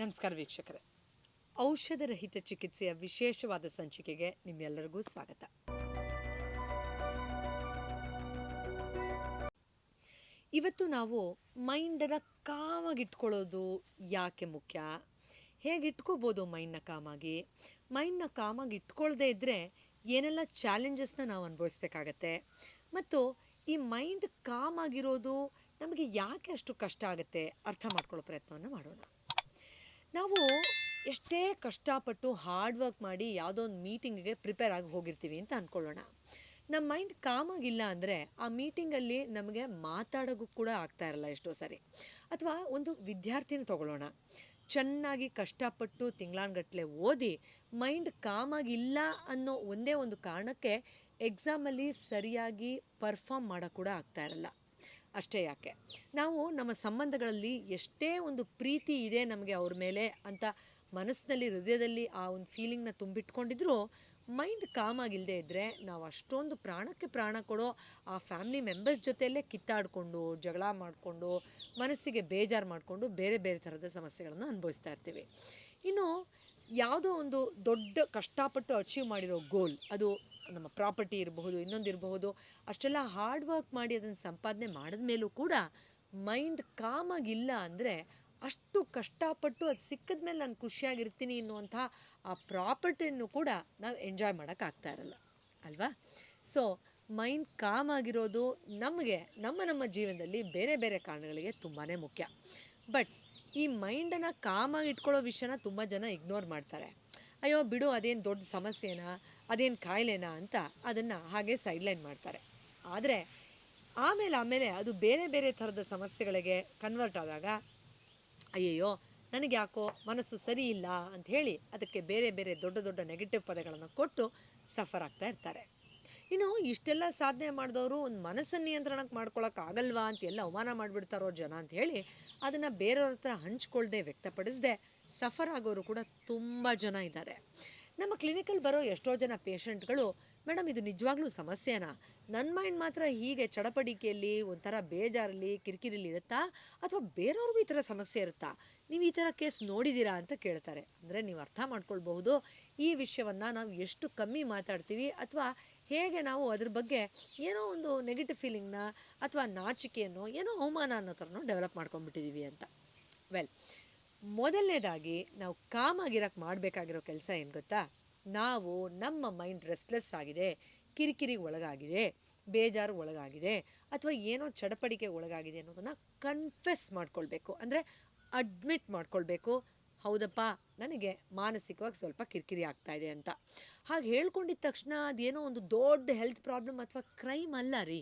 ನಮಸ್ಕಾರ ವೀಕ್ಷಕರೇ. ಔಷಧರಹಿತ ಚಿಕಿತ್ಸೆಯ ವಿಶೇಷವಾದ ಸಂಚಿಕೆಗೆ ನಿಮ್ಮೆಲ್ಲರಿಗೂ ಸ್ವಾಗತ. ಇವತ್ತು ನಾವು ಮೈಂಡನ್ನು ಕಾಮಾಗಿಟ್ಕೊಳ್ಳೋದು ಯಾಕೆ ಮುಖ್ಯ? ಹೇಗೆ ಇಟ್ಕೋಬೋದು ಮೈಂಡ್ನ ಕಾಮಾಗಿ? ಮೈಂಡ್ನ ಕಾಮಾಗಿ ಇಟ್ಕೊಳ್ಳದೇ ಇದ್ದರೆ ಏನೆಲ್ಲ ಚಾಲೆಂಜಸ್ನ ನಾವು ಅನುಭವಿಸ್ಬೇಕಾಗತ್ತೆ? ಮತ್ತು ಈ ಮೈಂಡ್ ಕಾಮಾಗಿರೋದು ನಮಗೆ ಯಾಕೆ ಅಷ್ಟು ಕಷ್ಟ ಆಗುತ್ತೆ? ಅರ್ಥ ಮಾಡ್ಕೊಳ್ಳೋ ಪ್ರಯತ್ನವನ್ನು ಮಾಡೋಣ. ನಾವು ಎಷ್ಟೇ ಕಷ್ಟಪಟ್ಟು ಹಾರ್ಡ್ ವರ್ಕ್ ಮಾಡಿ ಯಾವುದೋ ಒಂದು ಮೀಟಿಂಗಿಗೆ ಪ್ರಿಪೇರ್ ಆಗಿ ಹೋಗಿರ್ತೀವಿ ಅಂತ ಅಂದ್ಕೊಳ್ಳೋಣ ನಮ್ಮ ಮೈಂಡ್ ಕಾಮಾಗಿಲ್ಲ ಅಂದರೆ ಆ ಮೀಟಿಂಗಲ್ಲಿ ನಮಗೆ ಮಾತಾಡೋಕ್ಕೂ ಕೂಡ ಆಗ್ತಾ ಇರಲ್ಲ ಎಷ್ಟೋ ಸರಿ. ಅಥವಾ ಒಂದು ವಿದ್ಯಾರ್ಥಿನ ತಗೊಳ್ಳೋಣ. ಚೆನ್ನಾಗಿ ಕಷ್ಟಪಟ್ಟು ತಿಂಗಳಾನ್ಗಟ್ಟಲೆ ಓದಿ ಮೈಂಡ್ ಕಾಮಾಗಿಲ್ಲ ಅನ್ನೋ ಒಂದೇ ಒಂದು ಕಾರಣಕ್ಕೆ ಎಕ್ಸಾಮಲ್ಲಿ ಸರಿಯಾಗಿ ಪರ್ಫಾಮ್ ಮಾಡೋಕ್ಕೆ ಕೂಡ ಆಗ್ತಾ ಇರಲ್ಲ. ಅಷ್ಟೇ ಯಾಕೆ? ನಾವು ನಮ್ಮ ಸಂಬಂಧಗಳಲ್ಲಿ ಎಷ್ಟೇ ಒಂದು ಪ್ರೀತಿ ಇದೆ ನಮಗೆ ಅವ್ರ ಮೇಲೆ ಅಂತ ಮನಸ್ಸಿನಲ್ಲಿ, ಹೃದಯದಲ್ಲಿ ಆ ಒಂದು ಫೀಲಿಂಗ್ನ ತುಂಬಿಟ್ಕೊಂಡಿದ್ರು ಮೈಂಡ್ ಕಾಮ್ ಆಗಿಲ್ಲದೆ ಇದ್ದರೆ ನಾವು ಅಷ್ಟೊಂದು ಪ್ರಾಣಕ್ಕೆ ಪ್ರಾಣ ಕೊಡೋ ಆ ಫ್ಯಾಮಿಲಿ ಮೆಂಬರ್ಸ್ ಜೊತೆಯಲ್ಲೇ ಕಿತ್ತಾಡಿಕೊಂಡು, ಜಗಳ ಮಾಡಿಕೊಂಡು, ಮನಸ್ಸಿಗೆ ಬೇಜಾರು ಮಾಡಿಕೊಂಡು ಬೇರೆ ಬೇರೆ ಥರದ ಸಮಸ್ಯೆಗಳನ್ನು ಅನುಭವಿಸ್ತಾ ಇರ್ತೀವಿ. ಇನ್ನು ಯಾವುದೋ ಒಂದು ದೊಡ್ಡ ಕಷ್ಟಪಟ್ಟು ಅಚೀವ್ ಮಾಡಿರೋ ಗೋಲ್ ಅದು ನಮ್ಮ ಪ್ರಾಪರ್ಟಿ ಇರಬಹುದು, ಇನ್ನೊಂದು ಇರಬಹುದು, ಅಷ್ಟೆಲ್ಲ ಹಾರ್ಡ್ ವರ್ಕ್ ಮಾಡಿ ಅದನ್ನು ಸಂಪಾದನೆ ಮಾಡಿದ ಮೇಲೂ ಕೂಡ ಮೈಂಡ್ ಕಾಮಾಗಿಲ್ಲ ಅಂದರೆ ಅಷ್ಟು ಕಷ್ಟಪಟ್ಟು ಅದು ಸಿಕ್ಕಿದ ಮೇಲೆ ನಾನು ಖುಷಿಯಾಗಿರ್ತೀನಿ ಅನ್ನುವಂಥ ಆ ಪ್ರಾಪರ್ಟಿಯನ್ನು ಕೂಡ ನಾವು ಎಂಜಾಯ್ ಮಾಡೋಕ್ಕಾಗ್ತಾ ಇರಲ್ಲ, ಅಲ್ವಾ? ಸೊ ಮೈಂಡ್ ಕಾಮ್ ಆಗಿರೋದು ನಮಗೆ, ನಮ್ಮ ನಮ್ಮ ಜೀವನದಲ್ಲಿ ಬೇರೆ ಬೇರೆ ಕಾರಣಗಳಿಗೆ ತುಂಬಾ ಮುಖ್ಯ. ಬಟ್ ಈ ಮೈಂಡನ್ನು ಕಾಮಾಗಿ ಇಟ್ಕೊಳ್ಳೋ ವಿಷಯನ ತುಂಬ ಜನ ಇಗ್ನೋರ್ ಮಾಡ್ತಾರೆ. ಅಯ್ಯೋ ಬಿಡು ಅದೇನು ದೊಡ್ಡ ಸಮಸ್ಯೆನಾ? ಅದೇನು ಕಾಯಿಲೆನಾ ಅಂತ ಅದನ್ನು ಹಾಗೆ ಸೈಡ್ಲೈನ್ ಮಾಡ್ತಾರೆ. ಆದರೆ ಆಮೇಲೆ ಆಮೇಲೆ ಅದು ಬೇರೆ ಬೇರೆ ಥರದ ಸಮಸ್ಯೆಗಳಿಗೆ ಕನ್ವರ್ಟ್ ಆದಾಗ, ಅಯ್ಯಯ್ಯೋ, ನನಗೆ ಯಾಕೋ ಮನಸ್ಸು ಸರಿ ಇಲ್ಲ ಅಂತ ಹೇಳಿ ಅದಕ್ಕೆ ಬೇರೆ ಬೇರೆ ದೊಡ್ಡ ದೊಡ್ಡ ನೆಗೆಟಿವ್ ಪದಗಳನ್ನು ಕೊಟ್ಟು ಸಫರ್ ಆಗ್ತಾ ಇರ್ತಾರೆ. ಇನ್ನು ಇಷ್ಟೆಲ್ಲ ಸಾಧನೆ ಮಾಡಿದವರು ಒಂದು ಮನಸ್ಸನ್ನು ನಿಯಂತ್ರಣಕ್ಕೆ ಮಾಡ್ಕೊಳಕ್ಕೆ ಆಗಲ್ವಾ ಅಂತ ಎಲ್ಲ ಅವಮಾನ ಮಾಡಿಬಿಡ್ತಾರೋ ಜನ ಅಂತ ಹೇಳಿ ಅದನ್ನು ಬೇರೆಯವ್ರ ಹತ್ರ ಹಂಚ್ಕೊಳ್ದೆ ವ್ಯಕ್ತಪಡಿಸದೆ ಸಫರ್ ಆಗೋರು ಕೂಡ ತುಂಬ ಜನ ಇದ್ದಾರೆ. ನಮ್ಮ ಕ್ಲಿನಿಕಲ್ಲಿ ಬರೋ ಎಷ್ಟೋ ಜನ ಪೇಷಂಟ್ಗಳು ಮೇಡಮ್ ಇದು ನಿಜವಾಗ್ಲೂ ಸಮಸ್ಯೆನಾ? ನನ್ನ ಮೈಂಡ್ ಮಾತ್ರ ಹೀಗೆ ಚಡಪಡಿಕೆಯಲ್ಲಿ, ಒಂಥರ ಬೇಜಾರಲ್ಲಿ, ಕಿರಿಕಿರಿಲಿ ಇರುತ್ತಾ? ಅಥವಾ ಬೇರೆಯವ್ರಿಗೂ ಈ ಥರ ಸಮಸ್ಯೆ ಇರುತ್ತಾ? ನೀವು ಈ ಥರ ಕೇಸ್ ನೋಡಿದ್ದೀರಾ? ಅಂತ ಕೇಳ್ತಾರೆ. ಅಂದರೆ ನೀವು ಅರ್ಥ ಮಾಡ್ಕೊಳ್ಬಹುದು. ಈ ವಿಷಯವನ್ನು ನಾವು ಎಷ್ಟು ಕಮ್ಮಿ ಮಾತಾಡ್ತೀವಿ? ಅಥವಾ ಹೇಗೆ ನಾವು ಅದ್ರ ಬಗ್ಗೆ ಏನೋ ಒಂದು ನೆಗೆಟಿವ್ ಫೀಲಿಂಗ್ನ ಅಥವಾ ನಾಚಿಕೆಯನ್ನು, ಏನೋ ಅವಮಾನ ಅನ್ನೋ ಥರನೂ ಡೆವಲಪ್ ಮಾಡ್ಕೊಂಡ್ಬಿಟ್ಟಿದ್ದೀವಿ ಅಂತ. ವೆಲ್ ಮೊದಲನೇದಾಗಿ ನಾವು ಕಾಮಾಗಿರಕ್ಕೆ ಮಾಡಬೇಕಾಗಿರೋ ಕೆಲಸ ಏನು ಗೊತ್ತಾ? ನಾವು ನಮ್ಮ ಮೈಂಡ್ ರೆಸ್ಟ್ಲೆಸ್ ಆಗಿದೆ ಕಿರಿಕಿರಿಗೆ ಒಳಗಾಗಿದೆ, ಬೇಜಾರು ಒಳಗಾಗಿದೆ, ಅಥವಾ ಏನೋ ಚಡಪಡಿಕೆ ಒಳಗಾಗಿದೆ ಅನ್ನೋದನ್ನು ಕನ್ಫೆಸ್ ಮಾಡ್ಕೊಳ್ಬೇಕು. ಅಂದರೆ ಅಡ್ಮಿಟ್ ಮಾಡ್ಕೊಳ್ಬೇಕು, ಹೌದಪ್ಪ, ನನಗೆ ಮಾನಸಿಕವಾಗಿ ಸ್ವಲ್ಪ ಕಿರಿಕಿರಿ ಆಗ್ತಾ ಇದೆ ಅಂತ. ಹಾಗೆ ಹೇಳ್ಕೊಂಡಿದ್ದ ತಕ್ಷಣ ಅದೇನೋ ಒಂದು ದೊಡ್ಡ ಹೆಲ್ತ್ ಪ್ರಾಬ್ಲಮ್ ಅಥವಾ ಕ್ರೈಮ್ ಅಲ್ಲ ರೀ.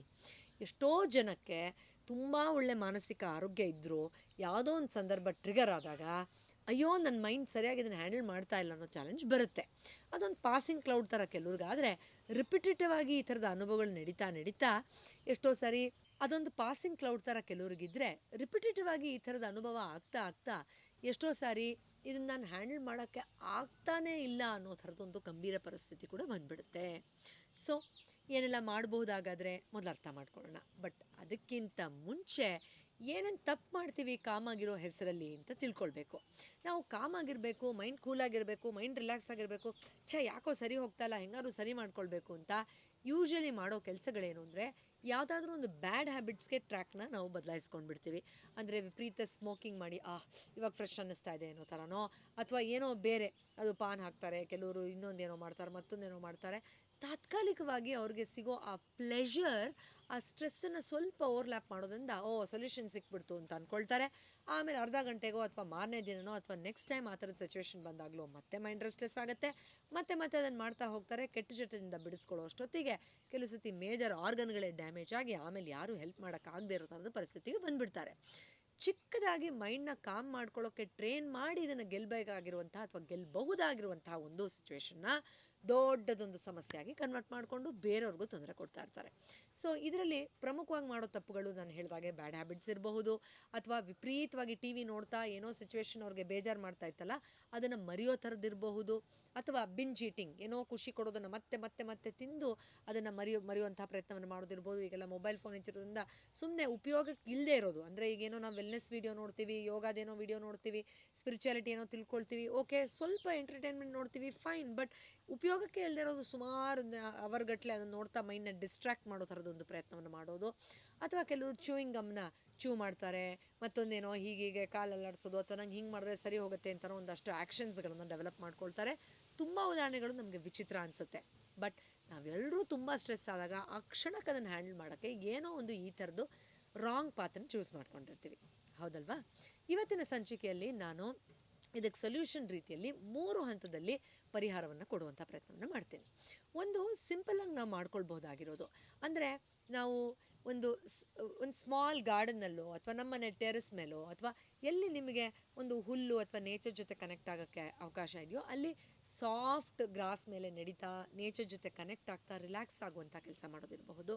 ಎಷ್ಟೋ ಜನಕ್ಕೆ ತುಂಬ ಒಳ್ಳೆ ಮಾನಸಿಕ ಆರೋಗ್ಯ ಇದ್ದರೂ ಯಾವುದೋ ಒಂದು ಸಂದರ್ಭ ಟ್ರಿಗರ್ ಆದಾಗ, ಅಯ್ಯೋ ನನ್ನ ಮೈಂಡ್ ಸರಿಯಾಗಿ ಇದನ್ನು ಹ್ಯಾಂಡಲ್ ಮಾಡ್ತಾ ಇಲ್ಲ ಅನ್ನೋ ಚಾಲೆಂಜ್ ಬರುತ್ತೆ. ಅದೊಂದು ಪಾಸಿಂಗ್ ಕ್ಲೌಡ್ ಥರ ಕೆಲವ್ರಿಗಾದರೆ ರಿಪಿಟೇಟಿವ್ ಆಗಿ ಈ ಥರದ ಅನುಭವಗಳು ನಡೀತಾ ನಡೀತಾ, ಎಷ್ಟೋ ಸಾರಿ ಅದೊಂದು ಪಾಸಿಂಗ್ ಕ್ಲೌಡ್ ಥರ ಕೆಲವ್ರಿಗಿದ್ರೆ ರಿಪಿಟೇಟಿವ್ ಆಗಿ ಈ ಥರದ ಅನುಭವ ಆಗ್ತಾ ಆಗ್ತಾ, ಎಷ್ಟೋ ಸಾರಿ ಇದನ್ನು ನಾನು ಹ್ಯಾಂಡಲ್ ಮಾಡೋಕ್ಕೆ ಆಗ್ತಾನೇ ಇಲ್ಲ ಅನ್ನೋ ಥರದೊಂದು ಗಂಭೀರ ಪರಿಸ್ಥಿತಿ ಕೂಡ ಬಂದ್ಬಿಡುತ್ತೆ. ಸೊ ಏನೆಲ್ಲ ಮಾಡ್ಬೋದಾಗಾದರೆ ಮೊದಲು ಅರ್ಥ ಮಾಡ್ಕೊಳ್ಳೋಣ. ಬಟ್ ಅದಕ್ಕಿಂತ ಮುಂಚೆ ಏನೇನು ತಪ್ಪು ಮಾಡ್ತೀವಿ ಕಾಮಾಗಿರೋ ಹೆಸರಲ್ಲಿ ಅಂತ ತಿಳ್ಕೊಳ್ಬೇಕು. ನಾವು ಕಾಮಾಗಿರಬೇಕು ಮೈಂಡ್ ಕೂಲಾಗಿರಬೇಕು ಮೈಂಡ್ ರಿಲ್ಯಾಕ್ಸ್ ಆಗಿರಬೇಕು, ಛೇ ಯಾಕೋ ಸರಿ ಹೋಗ್ತಾ ಇಲ್ಲ, ಹೆಂಗಾದ್ರು ಸರಿ ಮಾಡ್ಕೊಳ್ಬೇಕು ಅಂತ ಯೂಶ್ವಲಿ ಮಾಡೋ ಕೆಲಸಗಳೇನು ಅಂದರೆ ಯಾವುದಾದ್ರೂ ಒಂದು ಬ್ಯಾಡ್ ಹ್ಯಾಬಿಟ್ಸ್ಗೆ ಟ್ರ್ಯಾಕ್ನ ನಾವು ಬದಲಾಯಿಸ್ಕೊಂಡು ಬಿಡ್ತೀವಿ ಅಂದರೆ ವಿಪರೀತ ಸ್ಮೋಕಿಂಗ್ ಮಾಡಿ, ಆ, ಇವಾಗ ಫ್ರೆಶ್ ಅನ್ನಿಸ್ತಾ ಇದೆ ಅನ್ನೋ ಥರನೋ ಅಥವಾ ಏನೋ ಬೇರೆ, ಅದು ಪಾನ್ ಹಾಕ್ತಾರೆ, ಕೆಲವರು ಇನ್ನೊಂದೇನೋ ಮಾಡ್ತಾರೆ, ಮತ್ತೊಂದೇನೋ ಮಾಡ್ತಾರೆ. ತಾತ್ಕಾಲಿಕವಾಗಿ ಅವ್ರಿಗೆ ಸಿಗೋ ಆ ಪ್ಲೆಷರ್ ಆ ಸ್ಟ್ರೆಸ್ಸನ್ನು ಸ್ವಲ್ಪ ಓವರ್ಲ್ಯಾಪ್ ಮಾಡೋದ್ರಿಂದ, ಓ ಸೊಲ್ಯೂಷನ್ ಸಿಕ್ಬಿಡ್ತು ಅಂತ ಅಂದ್ಕೊಳ್ತಾರೆ ಆಮೇಲೆ ಅರ್ಧ ಗಂಟೆಗೋ ಅಥವಾ ಮಾರನೇ ದಿನನೋ ಅಥವಾ ನೆಕ್ಸ್ಟ್ ಟೈಮ್ ಆ ಥರದ ಸಿಚುವೇಶನ್ ಬಂದಾಗಲೂ ಮತ್ತೆ ಮೈಂಡ್ ಸ್ಟ್ರೆಸ್ ಆಗುತ್ತೆ. ಮತ್ತೆ ಮತ್ತೆ ಅದನ್ನು ಮಾಡ್ತಾ ಹೋಗ್ತಾರೆ, ಕೆಟ್ಟ ಚಟದಿಂದ ಬಿಡಿಸ್ಕೊಳ್ಳೋ ಅಷ್ಟೊತ್ತಿಗೆ ಕೆಲವು ಸತಿ ಮೇಜರ್ ಆರ್ಗನ್ಗಳೇ ಡ್ಯಾಮೇಜ್ ಆಗಿ ಆಮೇಲೆ ಯಾರೂ ಹೆಲ್ಪ್ ಮಾಡೋಕ್ಕಾಗದೇ ಇರೋ ಥರದ ಪರಿಸ್ಥಿತಿಗೆ ಬಂದುಬಿಡ್ತಾರೆ. ಚಿಕ್ಕದಾಗಿ ಮೈಂಡ್ನ ಕಾಮ್ ಮಾಡ್ಕೊಳ್ಳೋಕ್ಕೆ ಟ್ರೈನ್ ಮಾಡಿ ಇದನ್ನು ಗೆಲ್ಲಬೇಕಾಗಿರುವಂತಹ ಅಥವಾ ಗೆಲ್ಲಬಹುದಾಗಿರುವಂತಹ ಒಂದು ಸಿಚುವೇಶನ್ನ ದೊಡ್ಡದೊಂದು ಸಮಸ್ಯೆಯಾಗಿ ಕನ್ವರ್ಟ್ ಮಾಡಿಕೊಂಡು ಬೇರೆಯವ್ರಿಗೂ ತೊಂದರೆ ಕೊಡ್ತಾ ಇರ್ತಾರೆ. ಸೊ ಇದರಲ್ಲಿ ಪ್ರಮುಖವಾಗಿ ಮಾಡೋ ತಪ್ಪುಗಳು ನಾನು ಹೇಳಿದಾಗೆ ಬ್ಯಾಡ್ ಹ್ಯಾಬಿಟ್ಸ್ ಇರಬಹುದು ಅಥವಾ ವಿಪರೀತವಾಗಿ ಟಿ ವಿ ನೋಡ್ತಾ ಏನೋ ಸಿಚುವೇಶನ್ ಅವ್ರಿಗೆ ಬೇಜಾರು ಮಾಡ್ತಾ ಇತ್ತಲ್ಲ, ಅದನ್ನು ಮರೆಯೋ ಥರದ್ದಿರಬಹುದು ಅಥವಾ ಬಿಂಜ್ ಈಟಿಂಗ್ ಏನೋ ಖುಷಿ ಕೊಡೋದನ್ನು ಮತ್ತೆ ಮತ್ತೆ ಮತ್ತೆ ತಿಂದು ಅದನ್ನು ಮರೆಯೋ ಮರೆಯುವಂಥ ಪ್ರಯತ್ನವನ್ನು ಮಾಡೋದಿರ್ಬೋದು ಈಗೆಲ್ಲ ಮೊಬೈಲ್ ಫೋನ್ ಹೆಚ್ಚಿರೋದ್ರಿಂದ ಸುಮ್ಮನೆ ಉಪಯೋಗಕ್ಕೆ ಇಲ್ಲದೆ ಇರೋದು. ಅಂದರೆ ಈಗೇನೋ ನಾವು ವೆಲ್ನೆಸ್ ವೀಡಿಯೋ ನೋಡ್ತೀವಿ, ಯೋಗದೇನೋ ವೀಡಿಯೋ ನೋಡ್ತೀವಿ ಸ್ಪಿರಿಚುಯಾಲಿಟಿ ಏನೋ ತಿಳ್ಕೊಳ್ತೀವಿ ಓಕೆ ಸ್ವಲ್ಪ ಎಂಟರ್ಟೈನ್ಮೆಂಟ್ ನೋಡ್ತೀವಿ ಫೈನ್ ಬಟ್ ಉಪಯೋಗಕ್ಕೆ ಇಲ್ಲದೆ ಇರೋದು ಸುಮಾರು ಅವರ್ಗಟ್ಟಲೆ ಅದನ್ನು ನೋಡ್ತಾ ಮೈಂಡ್ನ ಡಿಸ್ಟ್ರಾಕ್ಟ್ ಮಾಡೋ ಥರದೊಂದು ಪ್ರಯತ್ನವನ್ನು ಮಾಡೋದು. ಅಥವಾ ಕೆಲವರು ಚೂಯಿಂಗ್ ಗಮ್ನ ಚೂ ಮಾಡ್ತಾರೆ. ಮತ್ತೊಂದೇನೋ ಹೀಗೀಗೆ ಕಾಲಲ್ಲಿ ಆಡಿಸೋದು ಅಥವಾ ನಂಗೆ ಹಿಂಗೆ ಮಾಡಿದ್ರೆ ಸರಿ ಹೋಗುತ್ತೆ ಅಂತಲೋ ಒಂದಷ್ಟು ಆ್ಯಕ್ಷನ್ಸ್ಗಳನ್ನು ಡೆವಲಪ್ ಮಾಡ್ಕೊಳ್ತಾರೆ. ತುಂಬ ಉದಾಹರಣೆಗಳು ನಮಗೆ ವಿಚಿತ್ರ ಅನಿಸುತ್ತೆ. ಬಟ್ ನಾವೆಲ್ಲರೂ ತುಂಬ ಸ್ಟ್ರೆಸ್ ಆದಾಗ ಆ ಕ್ಷಣಕ್ಕೆ ಅದನ್ನು ಹ್ಯಾಂಡಲ್ ಮಾಡೋಕ್ಕೆ ಏನೋ ಒಂದು ಈ ಥರದ್ದು ರಾಂಗ್ ಪಾತನ್ನು ಚೂಸ್ ಮಾಡ್ಕೊಂಡಿರ್ತೀವಿ. ಹೌದಲ್ವಾ? ಇವತ್ತಿನ ಸಂಚಿಕೆಯಲ್ಲಿ ನಾನು ಇದಕ್ಕೆ ಸೊಲ್ಯೂಷನ್ ರೀತಿಯಲ್ಲಿ ಮೂರು ಹಂತದಲ್ಲಿ ಪರಿಹಾರವನ್ನು ಕೊಡುವಂಥ ಪ್ರಯತ್ನವನ್ನು ಮಾಡ್ತೇನೆ. ಒಂದು ಸಿಂಪಲಾಗಿ ನಾವು ಮಾಡ್ಕೊಳ್ಬೋದಾಗಿರೋದು ಅಂದರೆ ನಾವು ಒಂದು ಒಂದು ಸ್ಮಾಲ್ ಗಾರ್ಡನ್ನಲ್ಲೋ ಅಥವಾ ನಮ್ಮನೆ ಟೆರೆಸ್ ಮೇಲೋ ಅಥವಾ ಎಲ್ಲಿ ನಿಮಗೆ ಒಂದು ಹುಲ್ಲು ಅಥವಾ ನೇಚರ್ ಜೊತೆ ಕನೆಕ್ಟ್ ಆಗೋಕ್ಕೆ ಅವಕಾಶ ಇದೆಯೋ ಅಲ್ಲಿ ಸಾಫ್ಟ್ ಗ್ರಾಸ್ ಮೇಲೆ ನಡೀತಾ ನೇಚರ್ ಜೊತೆ ಕನೆಕ್ಟ್ ಆಗ್ತಾ ರಿಲ್ಯಾಕ್ಸ್ ಆಗುವಂಥ ಕೆಲಸ ಮಾಡೋದಿರಬಹುದು.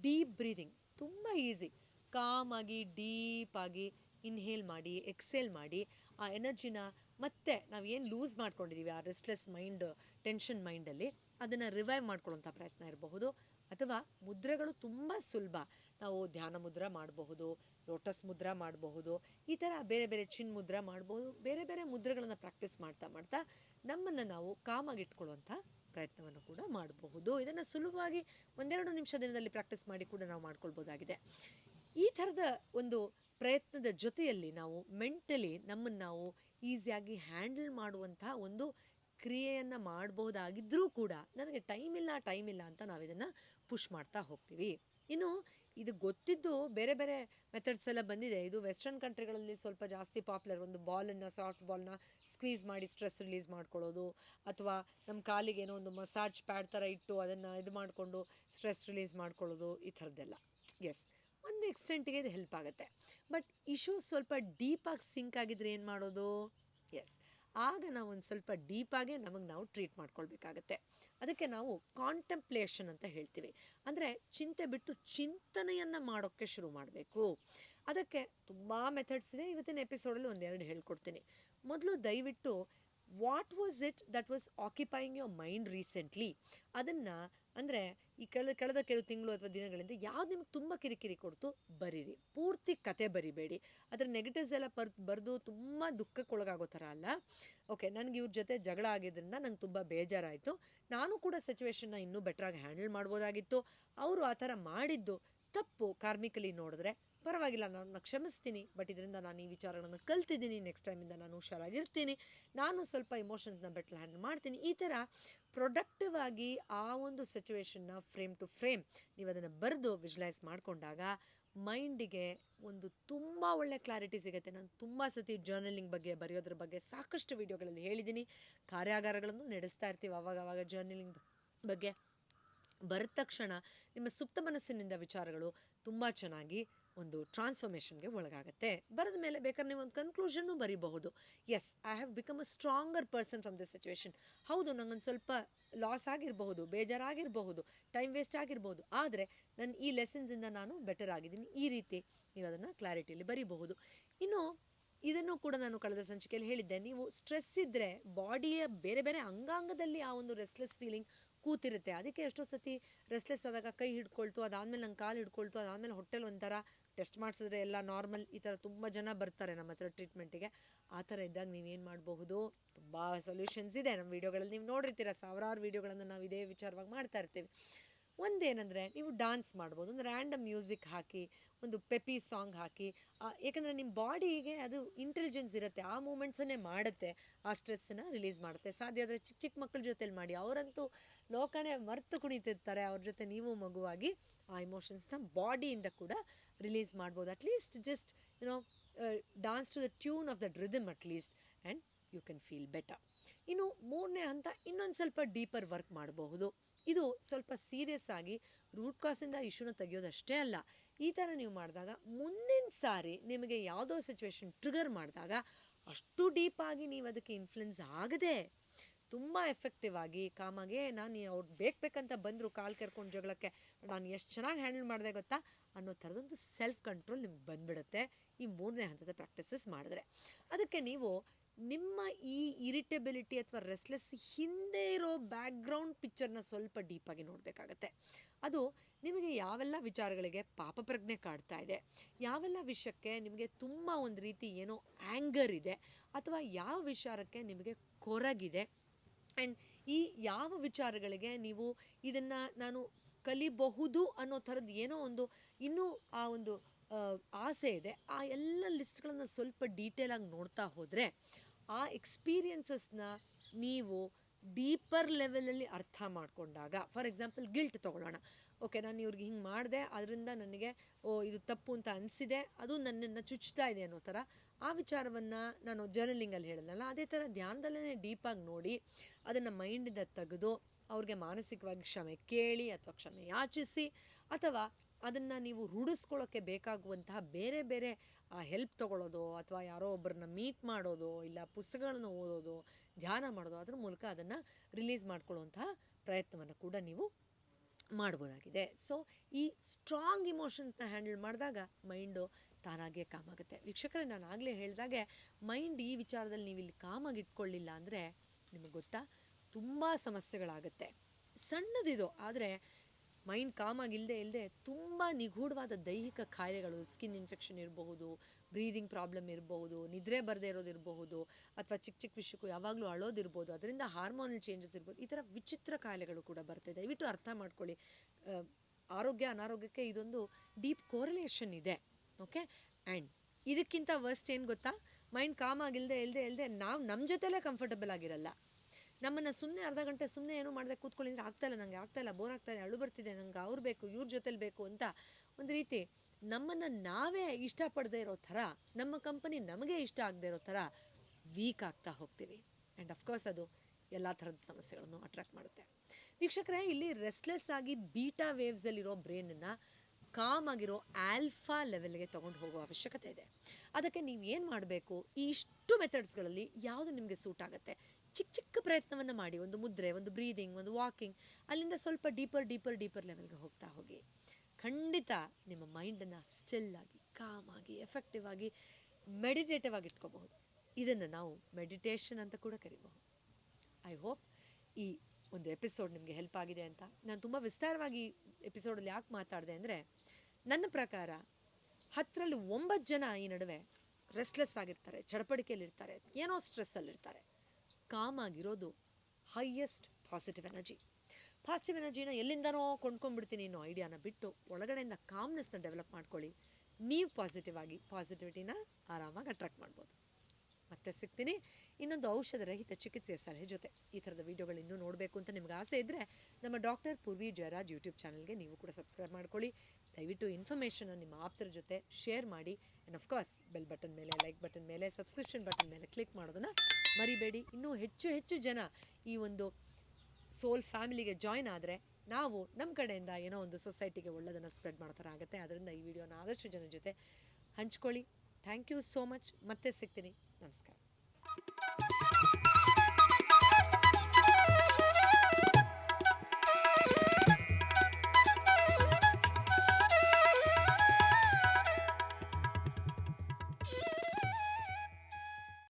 ಡೀಪ್ ಬ್ರೀದಿಂಗ್ ತುಂಬ ಈಸಿ ಕಾಮಾಗಿ ಡೀಪಾಗಿ ಇನ್ಹೇಲ್ ಮಾಡಿ ಎಕ್ಸೇಲ್ ಮಾಡಿ, ಆ ಎನರ್ಜಿನ ಮತ್ತೆ ನಾವು ಏನು ಲೂಸ್ ಮಾಡ್ಕೊಂಡಿದ್ದೀವಿ ಆ ರೆಸ್ಟ್ಲೆಸ್ ಮೈಂಡ್ ಟೆನ್ಷನ್ ಮೈಂಡಲ್ಲಿ ಅದನ್ನು ರಿವೈವ್ ಮಾಡ್ಕೊಳ್ಳೋಂಥ ಪ್ರಯತ್ನ ಇರಬಹುದು. ಅಥವಾ ಮುದ್ರೆಗಳು ತುಂಬ ಸುಲಭ. ನಾವು ಧ್ಯಾನ ಮುದ್ರ ಮಾಡಬಹುದು ಲೋಟಸ್ ಮುದ್ರ ಮಾಡಬಹುದು, ಈ ಥರ ಬೇರೆ ಬೇರೆ ಚಿನ್ ಮುದ್ರ ಮಾಡಬಹುದು, ಬೇರೆ ಬೇರೆ ಮುದ್ರೆಗಳನ್ನು ಪ್ರಾಕ್ಟೀಸ್ ಮಾಡ್ತಾ ಮಾಡ್ತಾ ನಮ್ಮನ್ನು ನಾವು ಕಾಮಾಗಿಟ್ಕೊಳ್ಳುವಂಥ ಪ್ರಯತ್ನವನ್ನು ಕೂಡ ಮಾಡಬಹುದು. ಇದನ್ನು ಸುಲಭವಾಗಿ ಒಂದೆರಡು ನಿಮಿಷ ದಿನದಲ್ಲಿ ಪ್ರಾಕ್ಟೀಸ್ ಮಾಡಿ ಕೂಡ ನಾವು ಮಾಡ್ಕೊಳ್ಬೋದಾಗಿದೆ. ಈ ಥರದ ಒಂದು ಪ್ರಯತ್ನದ ಜೊತೆಯಲ್ಲಿ ನಾವು ಮೆಂಟಲಿ ನಮ್ಮನ್ನು ನಾವು ಈಸಿಯಾಗಿ ಹ್ಯಾಂಡಲ್ ಮಾಡುವಂಥ ಒಂದು ಕ್ರಿಯೆಯನ್ನು ಮಾಡಬಹುದಾಗಿದ್ದರೂ ಕೂಡ ನನಗೆ ಟೈಮ್ ಇಲ್ಲ ಟೈಮ್ ಇಲ್ಲ ಅಂತ ನಾವು ಇದನ್ನು ಪುಷ್ ಮಾಡ್ತಾ ಹೋಗ್ತೀವಿ. ಇನ್ನು ಇದು ಗೊತ್ತಿದ್ದು ಬೇರೆ ಬೇರೆ ಮೆಥಡ್ಸ್ ಎಲ್ಲ ಬಂದಿದೆ. ಇದು ವೆಸ್ಟರ್ನ್ ಕಂಟ್ರಿಗಳಲ್ಲಿ ಸ್ವಲ್ಪ ಜಾಸ್ತಿ ಪಾಪ್ಯುಲರ್ ಒಂದು ಬಾಲನ್ನು ಸಾಫ್ಟ್ ಬಾಲ್ನ ಸ್ಕ್ವೀಸ್ ಮಾಡಿ ಸ್ಟ್ರೆಸ್ ರಿಲೀಸ್ ಮಾಡ್ಕೊಳ್ಳೋದು. ಅಥವಾ ನಮ್ಮ ಕಾಲಿಗೆ ಏನೋ ಒಂದು ಮಸಾಜ್ ಪ್ಯಾಡ್ ಥರ ಇಟ್ಟು ಅದನ್ನು ಇದು ಮಾಡಿಕೊಂಡು ಸ್ಟ್ರೆಸ್ ರಿಲೀಸ್ ಮಾಡ್ಕೊಳ್ಳೋದು ಈ ಥರದ್ದೆಲ್ಲ. ಎಸ್ ಒಂದು ಎಕ್ಸ್ಟೆಂಟಿಗೆ ಇದು ಹೆಲ್ಪ್ ಆಗುತ್ತೆ. ಬಟ್ ಇಶ್ಯೂ ಸ್ವಲ್ಪ ಡೀಪಾಗಿ ಸಿಂಕ್ ಆಗಿದ್ರೆ ಏನು ಮಾಡೋದು? ಎಸ್ ಆಗ ನಾವು ಒಂದು ಸ್ವಲ್ಪ ಡೀಪಾಗೆ ನಮಗೆ ನಾವು ಟ್ರೀಟ್ ಮಾಡ್ಕೊಳ್ಬೇಕಾಗತ್ತೆ. ಅದಕ್ಕೆ ನಾವು ಕಾಂಟೆಂಪ್ಲೇಷನ್ ಅಂತ ಹೇಳ್ತೀವಿ. ಅಂದರೆ ಚಿಂತೆ ಬಿಟ್ಟು ಚಿಂತನೆಯನ್ನು ಮಾಡೋಕ್ಕೆ ಶುರು ಮಾಡಬೇಕು. ಅದಕ್ಕೆ ತುಂಬ ಮೆಥಡ್ಸ್ ಇದೆ. ಇವತ್ತಿನ ಎಪಿಸೋಡಲ್ಲಿ ಒಂದೆರಡು ಹೇಳ್ಕೊಡ್ತೀನಿ. ಮೊದಲು ದಯವಿಟ್ಟು what was it that was occupying your mind recently ಅದನ್ನು, ಅಂದರೆ ಈ ಕಳೆದ ಕಳೆದ ಕೆಲವು ತಿಂಗಳು ಅಥವಾ ದಿನಗಳಿಂದ ಯಾವ್ದು ನಿಮ್ಗೆ ತುಂಬ ಕಿರಿಕಿರಿ ಕೊಡ್ತು? ಬರೀರಿ. ಪೂರ್ತಿ ಕತೆ ಬರಿಬೇಡಿ. ಅದರ ನೆಗೆಟಿವ್ಸ್ ಎಲ್ಲ ಬರ್ ಬರೆದು ತುಂಬ ದುಃಖಕ್ಕೊಳಗಾಗೋ ಥರ ಅಲ್ಲ. ಓಕೆ ನನಗೆ ಇವ್ರ ಜೊತೆ ಜಗಳ ಆಗಿದ್ದರಿಂದ ನಂಗೆ ತುಂಬ ಬೇಜಾರಾಯಿತು. ನಾನು ಕೂಡ ಸಿಚುವೇಶನ್ನ ಇನ್ನೂ ಬೆಟ್ರಾಗಿ ಹ್ಯಾಂಡಲ್ ಮಾಡ್ಬೋದಾಗಿತ್ತು. ಅವರು ಆ ಥರ ಮಾಡಿದ್ದು ತಪ್ಪು. ಕಾರ್ಮಿಕಲಿ ನೋಡಿದ್ರೆ ಪರವಾಗಿಲ್ಲ, ನಾನು ಕ್ಷಮಿಸ್ತೀನಿ ಬಟ್ ಇದರಿಂದ ನಾನು ಈ ವಿಚಾರಗಳನ್ನು ಕಲ್ತಿದ್ದೀನಿ ನೆಕ್ಸ್ಟ್ ಟೈಮಿಂದ ನಾನು ಹುಷಾರಾಗಿರ್ತೀನಿ, ನಾನು ಸ್ವಲ್ಪ ಇಮೋಷನ್ಸ್ನ ಬೆಟ್ಲ್ ಹ್ಯಾಂಡಲ್ ಮಾಡ್ತೀನಿ. ಈ ಥರ ಪ್ರೊಡಕ್ಟಿವ್ ಆಗಿ ಆ ಒಂದು ಸಿಚುವೇಶನ್ನ ಫ್ರೇಮ್ ಟು ಫ್ರೇಮ್ ನೀವು ಅದನ್ನು ಬರೆದು ವಿಜುಲೈಸ್ ಮಾಡಿಕೊಂಡಾಗ ಮೈಂಡಿಗೆ ಒಂದು ತುಂಬ ಒಳ್ಳೆ ಕ್ಲಾರಿಟಿ ಸಿಗುತ್ತೆ. ನಾನು ತುಂಬ ಸತಿ ಜರ್ನಲಿಂಗ್ ಬಗ್ಗೆ, ಬರೆಯೋದ್ರ ಬಗ್ಗೆ ಸಾಕಷ್ಟು ವಿಡಿಯೋಗಳಲ್ಲಿ ಹೇಳಿದ್ದೀನಿ. ಕಾರ್ಯಾಗಾರಗಳನ್ನು ನಡೆಸ್ತಾ ಇರ್ತೀವಿ ಅವಾಗ ಜರ್ನಲಿಂಗ್ ಬಗ್ಗೆ. ಬರೆದ ತಕ್ಷಣ ನಿಮ್ಮ ಸುಪ್ತ ಮನಸ್ಸಿನಿಂದ ವಿಚಾರಗಳು ತುಂಬ ಚೆನ್ನಾಗಿ ಒಂದು ಟ್ರಾನ್ಸ್ಫಾರ್ಮೇಷನ್ಗೆ ಒಳಗಾಗುತ್ತೆ. ಬರೆದ ಮೇಲೆ ಬೇಕಾದ್ರೆ ನೀವು ಒಂದು ಕನ್ಕ್ಲೂಷನ್ನು ಬರೀಬಹುದು. Yes I have become a stronger person from this situation ಹೌದು, ನಂಗೊಂದು ಸ್ವಲ್ಪ ಲಾಸ್ ಆಗಿರಬಹುದು, ಬೇಜಾರಾಗಿರಬಹುದು ಟೈಮ್ ವೇಸ್ಟ್ ಆಗಿರಬಹುದು. ಆದರೆ ನನ್ನ ಈ ಲೆಸನ್ಸಿಂದ ನಾನು ಬೆಟರ್ ಆಗಿದ್ದೀನಿ. ಈ ರೀತಿ ನೀವು ಅದನ್ನು ಕ್ಲಾರಿಟಿಯಲ್ಲಿ ಬರೀಬಹುದು. ಇನ್ನು, ಇದನ್ನು ಕೂಡ ನಾನು ಕಳೆದ ಸಂಚಿಕೆಯಲ್ಲಿ ಹೇಳಿದ್ದೆ. ನೀವು ಸ್ಟ್ರೆಸ್ ಇದ್ದರೆ ಬಾಡಿಯ ಬೇರೆ ಬೇರೆ ಅಂಗಾಂಗದಲ್ಲಿ ಆ ಒಂದು ರೆಸ್ಲೆಸ್ ಫೀಲಿಂಗ್ ಕೂತಿರುತ್ತೆ. ಅದಕ್ಕೆ ಎಷ್ಟೋ ಸತಿ ರೆಸ್ಲೆಸ್ ಆದಾಗ ಕೈ ಹಿಡ್ಕೊಳ್ತು, ಅದಾದಮೇಲೆ ನಂಗೆ ಕಾಲು ಹಿಡ್ಕೊಳ್ತು, ಅದಾದಮೇಲೆ ಹೊಟ್ಟೆಲ್ ಒಂಥರ ಟೆಸ್ಟ್ ಮಾಡಿಸಿದ್ರೆ ಎಲ್ಲ ನಾರ್ಮಲ್ ಈ ಥರ ತುಂಬ ಜನ ಬರ್ತಾರೆ ನಮ್ಮ ಹತ್ರ ಟ್ರೀಟ್ಮೆಂಟಿಗೆ. ಆ ಥರ ಇದ್ದಾಗ ನೀವೇನು ಮಾಡಬಹುದು? ತುಂಬ ಸೊಲ್ಯೂಷನ್ಸ್ ಇದೆ. ನಮ್ಮ ವೀಡಿಯೋಗಳಲ್ಲಿ ನೀವು ನೋಡಿರ್ತೀರ, ಸಾವಿರಾರು ವೀಡಿಯೋಗಳನ್ನು ನಾವು ಇದೇ ವಿಚಾರವಾಗಿ ಮಾಡ್ತಾ ಇರ್ತೀವಿ. ಒಂದೇನೆಂದರೆ, ನೀವು ಡಾನ್ಸ್ ಮಾಡ್ಬೋದು. ಒಂದು ರ್ಯಾಂಡಮ್ ಮ್ಯೂಸಿಕ್ ಹಾಕಿ, ಒಂದು ಪೆಪಿ ಸಾಂಗ್ ಹಾಕಿ ಏಕೆಂದರೆ ನಿಮ್ಮ ಬಾಡಿಗೆ ಅದು ಇಂಟೆಲಿಜೆನ್ಸ್ ಇರುತ್ತೆ. ಆ ಮೂಮೆಂಟ್ಸನ್ನೇ ಮಾಡುತ್ತೆ. ಆ ಸ್ಟ್ರೆಸ್ಸನ್ನು ರಿಲೀಸ್ ಮಾಡುತ್ತೆ. ಸಾಧ್ಯ ಆದರೆ ಚಿಕ್ಕ ಚಿಕ್ಕ ಮಕ್ಕಳ ಜೊತೆಲಿ ಮಾಡಿ. ಅವರಂತೂ ಲೋಕನೇ ಮರೆತು ಕುಣಿತಿರ್ತಾರೆ. ಅವ್ರ ಜೊತೆ ನೀವು ಮಗುವಾಗಿ ಆ ಇಮೋಷನ್ಸ್ನ ಬಾಡಿಯಿಂದ ಕೂಡ ರಿಲೀಸ್ ಮಾಡ್ಬೋದು. At least just you know dance to the tune of that rhythm at least and you can feel better ಇನ್ನು ಮೂರನೇ ಹಂತ, ಇನ್ನೊಂದು ಸ್ವಲ್ಪ ಡೀಪರ್ ವರ್ಕ್ ಮಾಡಬಹುದು. ಇದು ಸ್ವಲ್ಪ ಸೀರಿಯಸ್ ಆಗಿ ರೂಟ್ ಕಾಸಿಂದ ಇಶ್ಯೂನ ತೆಗೆಯೋದಷ್ಟೇ ಅಲ್ಲ. ಈ ಥರ ನೀವು ಮಾಡಿದಾಗ ಮುಂದಿನ ಸಾರಿ ನಿಮಗೆ ಯಾವುದೋ ಸಿಚುವೇಶನ್ ಟ್ರಿಗರ್ ಮಾಡಿದಾಗ ಅಷ್ಟು ಡೀಪಾಗಿ ನೀವು ಅದಕ್ಕೆ ಇನ್ಫ್ಲುಯೆನ್ಸ್ ಆಗದೆ ತುಂಬ ಎಫೆಕ್ಟಿವ್ ಆಗಿ ಕಾಮಾಗೆ ನಾನು ಅವ್ರು ಬೇಕು ಬೇಕಂತ ಬಂದರು ಕಾಲು ಕೆರ್ಕೊಂಡು ಜಗಳಕ್ಕೆ, ನಾನು ಎಷ್ಟು ಚೆನ್ನಾಗಿ ಹ್ಯಾಂಡಲ್ ಮಾಡಿದೆ ಗೊತ್ತಾ? ಅನ್ನೋ ಥರದೊಂದು ಸೆಲ್ಫ್ ಕಂಟ್ರೋಲ್ ನಿಮ್ಗೆ ಬಂದ್ಬಿಡುತ್ತೆ. ಈ ಮೂರನೇ ಹಂತದ ಪ್ರಾಕ್ಟೀಸಸ್ ಮಾಡಿದ್ರೆ. ಅದಕ್ಕೆ ನೀವು ನಿಮ್ಮ ಈ ಇರಿಟೆಬಿಲಿಟಿ ಅಥವಾ ರೆಸ್ಲೆಸ್ ಹಿಂದೆ ಇರೋ ಬ್ಯಾಕ್ಗ್ರೌಂಡ್ ಪಿಕ್ಚರ್ನ ಸ್ವಲ್ಪ ಡೀಪಾಗಿ ನೋಡಬೇಕಾಗತ್ತೆ. ಅದು ನಿಮಗೆ ಯಾವೆಲ್ಲ ವಿಚಾರಗಳಿಗೆ ಪಾಪ ಪ್ರಜ್ಞೆ ಕಾಡ್ತಾ ಇದೆ, ಯಾವೆಲ್ಲ ವಿಷಯಕ್ಕೆ ನಿಮಗೆ ತುಂಬ ಒಂದು ರೀತಿ ಏನೋ ಆ್ಯಂಗರ್ ಇದೆ, ಅಥವಾ ಯಾವ ವಿಚಾರಕ್ಕೆ ನಿಮಗೆ ಕೊರಗಿದೆ ಆ್ಯಂಡ್ ಈ ಯಾವ ವಿಚಾರಗಳಿಗೆ ನೀವು ಇದನ್ನು ನಾನು ಕಲಿಬಹುದು ಅನ್ನೋ ಥರದ್ದು ಏನೋ ಒಂದು ಇನ್ನೂ ಆ ಒಂದು ಆಸೆ ಇದೆ. ಆ ಎಲ್ಲ ಲಿಸ್ಟ್ಗಳನ್ನು ಸ್ವಲ್ಪ ಡೀಟೇಲಾಗಿ ನೋಡ್ತಾ ಹೋದರೆ ಆ ಎಕ್ಸ್ಪೀರಿಯನ್ಸಸ್ನ ನೀವು ಡೀಪರ್ ಲೆವೆಲಲ್ಲಿ ಅರ್ಥ ಮಾಡಿಕೊಂಡಾಗ ಫಾರ್ ಎಕ್ಸಾಂಪಲ್ ಗಿಲ್ಟ್ ತೊಗೊಳ್ಳೋಣ. ಓಕೆ ನಾನು ಇವ್ರಿಗೆ ಹಿಂಗೆ ಮಾಡಿದೆ, ಅದರಿಂದ ನನಗೆ, ಓ, ಇದು ತಪ್ಪು ಅಂತ ಅನಿಸಿದೆ, ಅದು ನನ್ನನ್ನು ಚುಚ್ತಾ ಇದೆ ಅನ್ನೋ ಥರ ಆ ವಿಚಾರವನ್ನು ನಾನು ಜರ್ನಲಿಂಗಲ್ಲಿ ಹೇಳಿದ್ನಲ್ಲ ಅದೇ ಥರ ಧ್ಯಾನದಲ್ಲೇ ಡೀಪಾಗಿ ನೋಡಿ, ಅದನ್ನು ಮೈಂಡಿಂದ ತೆಗೆದು ಅವ್ರಿಗೆ ಮಾನಸಿಕವಾಗಿ ಕ್ಷಮೆ ಕೇಳಿ ಅಥವಾ ಕ್ಷಮೆ ಯಾಚಿಸಿ ಅಥವಾ ಅದನ್ನು ನೀವು ರೂಢಿಸ್ಕೊಳ್ಳೋಕ್ಕೆ ಬೇಕಾಗುವಂತಹ ಬೇರೆ ಬೇರೆ ಹೆಲ್ಪ್ ತೊಗೊಳ್ಳೋದು ಅಥವಾ ಯಾರೋ ಒಬ್ಬರನ್ನ ಮೀಟ್ ಮಾಡೋದು ಇಲ್ಲ ಪುಸ್ತಕಗಳನ್ನು ಓದೋದು, ಧ್ಯಾನ ಮಾಡೋದು ಅದ್ರ ಮೂಲಕ ಅದನ್ನು ರಿಲೀಸ್ ಮಾಡ್ಕೊಳ್ಳುವಂತಹ ಪ್ರಯತ್ನವನ್ನು ಕೂಡ ನೀವು ಮಾಡ್ಬೋದಾಗಿದೆ. ಸೊ ಈ ಸ್ಟ್ರಾಂಗ್ ಇಮೋಷನ್ಸ್ನ ಹ್ಯಾಂಡಲ್ ಮಾಡಿದಾಗ ಮೈಂಡು ತಾನಾಗೇ ಕಾಮಾಗುತ್ತೆ ವೀಕ್ಷಕರೇ, ನಾನು ಆಗಲೇ ಹೇಳಿದಾಗೆ ಮೈಂಡ್ ಈ ವಿಚಾರದಲ್ಲಿ ನೀವು ಇಲ್ಲಿ ಕಾಮಾಗಿ ಇಟ್ಕೊಳ್ಳಿಲ್ಲ ಅಂದರೆ ನಿಮಗೆ ಗೊತ್ತಾ? ತುಂಬ ಸಮಸ್ಯೆಗಳಾಗುತ್ತೆ. ಸಣ್ಣದಿದು, ಆದರೆ ಮೈಂಡ್ ಕಾಮ್ ಇಲ್ಲದೆ ಇಲ್ಲದೆ ತುಂಬ ನಿಗೂಢವಾದ ದೈಹಿಕ ಕಾಯಿಲೆಗಳು ಸ್ಕಿನ್ ಇನ್ಫೆಕ್ಷನ್ ಇರಬಹುದು ಬ್ರೀದಿಂಗ್ ಪ್ರಾಬ್ಲಮ್ ಇರಬಹುದು, ನಿದ್ರೆ ಬರದೇ ಇರೋದಿರಬಹುದು ಅಥವಾ ಚಿಕ್ಕ ಚಿಕ್ಕ ವಿಷಯಕ್ಕೂ ಯಾವಾಗಲೂ ಅಳೋದಿರ್ಬೋದು ಅದರಿಂದ ಹಾರ್ಮೋನಲ್ ಚೇಂಜಸ್ ಇರ್ಬೋದು, ಈ ಥರ ವಿಚಿತ್ರ ಕಾಯಿಲೆಗಳು ಕೂಡ ಬರ್ತದೆ ದಯವಿಟ್ಟು ಅರ್ಥ ಮಾಡ್ಕೊಳ್ಳಿ. ಆರೋಗ್ಯ, ಅನಾರೋಗ್ಯಕ್ಕೆ ಇದೊಂದು ಡೀಪ್ ಕೋರಿಲೇಷನ್ ಇದೆ. ಓಕೆ ಆ್ಯಂಡ್ ಇದಕ್ಕಿಂತ ವರ್ಸ್ಟ್ ಏನು ಗೊತ್ತಾ? ಮೈಂಡ್ ಕಾಮ್ ಆಗಿಲ್ಲದೆ ಇಲ್ಲದೆ ಇಲ್ಲದೆ ನಾವು ನಮ್ಮ ಜೊತೆಲೇ ಕಂಫರ್ಟಬಲ್ ಆಗಿರಲ್ಲ. ನಮ್ಮನ್ನು ಸುಮ್ಮನೆ ಅರ್ಧ ಗಂಟೆ ಸುಮ್ಮನೆ ಏನೂ ಮಾಡಿದೆ ಕೂತ್ಕೊಳ್ಳಿ ಅಂದರೆ ಆಗ್ತಾಯಿಲ್ಲ ನನಗೆ ಆಗ್ತಾಯಿಲ್ಲ ಬೋರ್ ಆಗ್ತಾಯಿದೆ ಅಳು ಬರ್ತಿದೆ, ನಂಗೆ ಅವ್ರು ಬೇಕು, ಇವ್ರ ಜೊತೆಲಿ ಬೇಕು ಅಂತ ಒಂದು ರೀತಿ ನಮ್ಮನ್ನು ನಾವೇ ಇಷ್ಟಪಡದೇ ಇರೋ ಥರ, ನಮ್ಮ ಕಂಪನಿ ನಮಗೆ ಇಷ್ಟ ಆಗದೆ ಇರೋ ಥರ ವೀಕ್ ಆಗ್ತಾ ಹೋಗ್ತೀವಿ. ಆ್ಯಂಡ್ ಅಫ್ಕೋರ್ಸ್ ಅದು ಎಲ್ಲ ಥರದ ಸಮಸ್ಯೆಗಳನ್ನು ಅಟ್ರಾಕ್ಟ್ ಮಾಡುತ್ತೆ. ವೀಕ್ಷಕರೇ, ಇಲ್ಲಿ ರೆಸ್ಲೆಸ್ ಆಗಿ ಬೀಟಾ ವೇವ್ಸಲ್ಲಿರೋ ಬ್ರೈನನ್ನು ಕಾಮ್ ಆಗಿರೋ ಆಲ್ಫಾ ಲೆವೆಲ್ಗೆ ತೊಗೊಂಡು ಹೋಗೋ ಅವಶ್ಯಕತೆ ಇದೆ. ಅದಕ್ಕೆ ನೀವು ಏನು ಮಾಡಬೇಕು? ಈ ಇಷ್ಟು ಮೆಥಡ್ಸ್ಗಳಲ್ಲಿ ಯಾವುದು ನಿಮಗೆ ಸೂಟ್ ಆಗುತ್ತೆ? ಚಿಕ್ಕ ಚಿಕ್ಕ ಪ್ರಯತ್ನವನ್ನು ಮಾಡಿ, ಒಂದು ಮುದ್ರೆ, ಒಂದು ಬ್ರೀದಿಂಗ್ ಒಂದು ವಾಕಿಂಗ್ ಅಲ್ಲಿಂದ ಸ್ವಲ್ಪ ಡೀಪರ್ ಡೀಪರ್ ಡೀಪರ್ ಲೆವೆಲ್ಗೆ ಹೋಗ್ತಾ ಹೋಗಿ. ಖಂಡಿತ ನಿಮ್ಮ ಮೈಂಡನ್ನು ಸ್ಟಿಲ್ಲಾಗಿ ಆಗಿ ಕಾಮ್ ಆಗಿ ಎಫೆಕ್ಟಿವ್ ಆಗಿ ಮೆಡಿಟೇಟಿವ್ ಆಗಿ ಇಟ್ಕೋಬಹುದು. ಇದನ್ನು ನಾವು ಮೆಡಿಟೇಷನ್ ಅಂತ ಕೂಡ ಕರಿಬಹುದು. ಐ ಹೋಪ್ ಈ ಒಂದು ಎಪಿಸೋಡ್ ನಿಮಗೆ ಹೆಲ್ಪ್ ಆಗಿದೆ ಅಂತ. ನಾನು ತುಂಬ ವಿಸ್ತಾರವಾಗಿ ಎಪಿಸೋಡಲ್ಲಿ ಯಾಕೆ ಮಾತಾಡಿದೆ ಅಂದರೆ, ನನ್ನ ಪ್ರಕಾರ ಹತ್ತರಲ್ಲಿ ಒಂಬತ್ತು ಜನ ಈ ನಡುವೆ ರೆಸ್ಲೆಸ್ ಆಗಿರ್ತಾರೆ, ಚಡಪಡಿಕೆಯಲ್ಲಿರ್ತಾರೆ, ಏನೋ ಸ್ಟ್ರೆಸ್ಸಲ್ಲಿರ್ತಾರೆ ಕಾಮ್ ಆಗಿರೋದು ಹೈಯೆಸ್ಟ್ ಪಾಸಿಟಿವ್ ಎನರ್ಜಿ ಪಾಸಿಟಿವ್ ಎನರ್ಜಿನ ಎಲ್ಲಿಂದನೋ ಕೊಂಡ್ಕೊಂಡ್ಬಿಡ್ತೀನಿ ಅನ್ನೋ ಐಡಿಯಾನ ಬಿಟ್ಟು ಒಳಗಡೆಯಿಂದ ಕಾಮ್ನೆಸ್ನ ಡೆವಲಪ್ ಮಾಡ್ಕೊಳ್ಳಿ. ನೀವು ಪಾಸಿಟಿವ್ ಆಗಿ ಪಾಸಿಟಿವಿಟಿನ ಆರಾಮಾಗಿ ಅಟ್ರಾಕ್ಟ್ ಮಾಡ್ಬೋದು. ಮತ್ತೆ ಸಿಗ್ತೀನಿ. ಇನ್ನೊಂದು ಔಷಧ ರಹಿತ ಚಿಕಿತ್ಸೆಯ ಸಲಹೆ ಜೊತೆ. ಈ ಥರದ ವೀಡಿಯೋಗಳು ಇನ್ನೂ ನೋಡಬೇಕು ಅಂತ ನಿಮ್ಗೆ ಆಸೆ ಇದ್ದರೆ ನಮ್ಮ ಡಾಕ್ಟರ್ ಪೂರ್ವಿ ಜಯರಾಜ್ ಯೂಟ್ಯೂಬ್ ಚಾನಲ್ಗೆ ನೀವು ಕೂಡ ಸಬ್ಸ್ಕ್ರೈಬ್ ಮಾಡ್ಕೊಳ್ಳಿ. ದಯವಿಟ್ಟು ಇನ್ಫಾರ್ಮೇಷನ್ ನಿಮ್ಮ ಆಪ್ತರ ಜೊತೆ ಶೇರ್ ಮಾಡಿ. And of course bell button ಮೇಲೆ ಲೈಕ್ ಬಟನ್ ಮೇಲೆ ಸಬ್ಸ್ಕ್ರಿಪ್ಷನ್ ಬಟನ್ ಮೇಲೆ ಕ್ಲಿಕ್ ಮಾಡೋದನ್ನು ಮರಿಬೇಡಿ. ಇನ್ನೂ ಹೆಚ್ಚು ಹೆಚ್ಚು ಜನ ಈ ಒಂದು ಸೋಲ್ ಫ್ಯಾಮಿಲಿಗೆ ಜಾಯ್ನ್ ಆದರೆ ನಾವು ನಮ್ಮ ಕಡೆಯಿಂದ ಏನೋ ಒಂದು ಸೊಸೈಟಿಗೆ ಒಳ್ಳೆಯದನ್ನು ಸ್ಪ್ರೆಡ್ ಮಾಡ್ತಾರೆ ಆಗುತ್ತೆ. ಅದರಿಂದ ಈ ವಿಡಿಯೋನ ಆದಷ್ಟು ಜನ ಜೊತೆ ಹಂಚ್ಕೊಳ್ಳಿ. Thank you so much. ಮತ್ತೆ ಸಿಗ್ತೀನಿ. ನಮಸ್ಕಾರ.